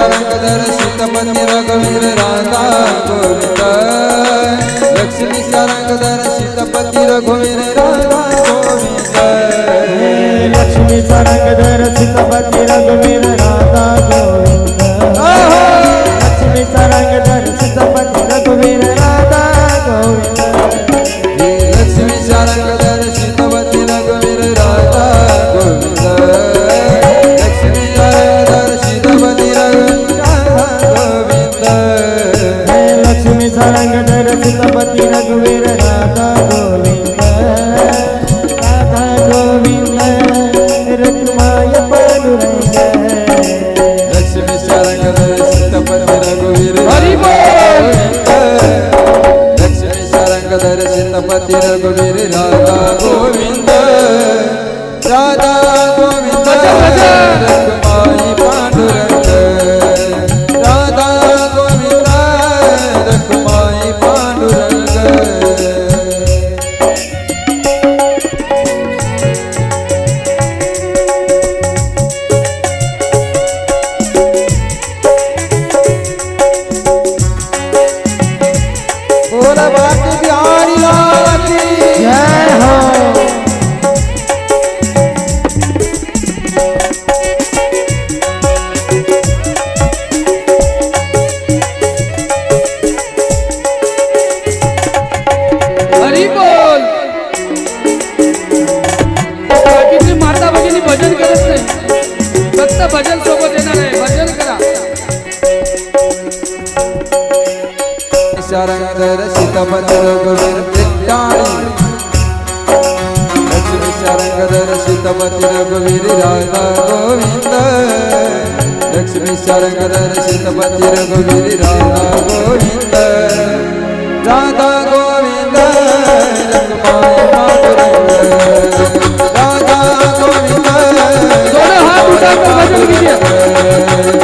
सरंगदर्शितपति रघुवीर राधा लक्ष्मी गोविन्द दर्शित पति रघुवीर राधा गोविन्द लक्ष्मी सरंगदर्शितपति गोविंद राधा गोविंद रखमाई पांडुरंग राधा गोविंद रखमाई पांडुरंग बोला आता भजन सोबत येणार आहे भजन करा शरंगर सीतापत्र गोविंद कृष्णाणी शरंगर सीतापत्र गोविंद राधा गोविंद लक्ष्मी शरंगर सीतापत्र गोविंद राधा गोविंद राधा गोविंद रंगमाई 哎。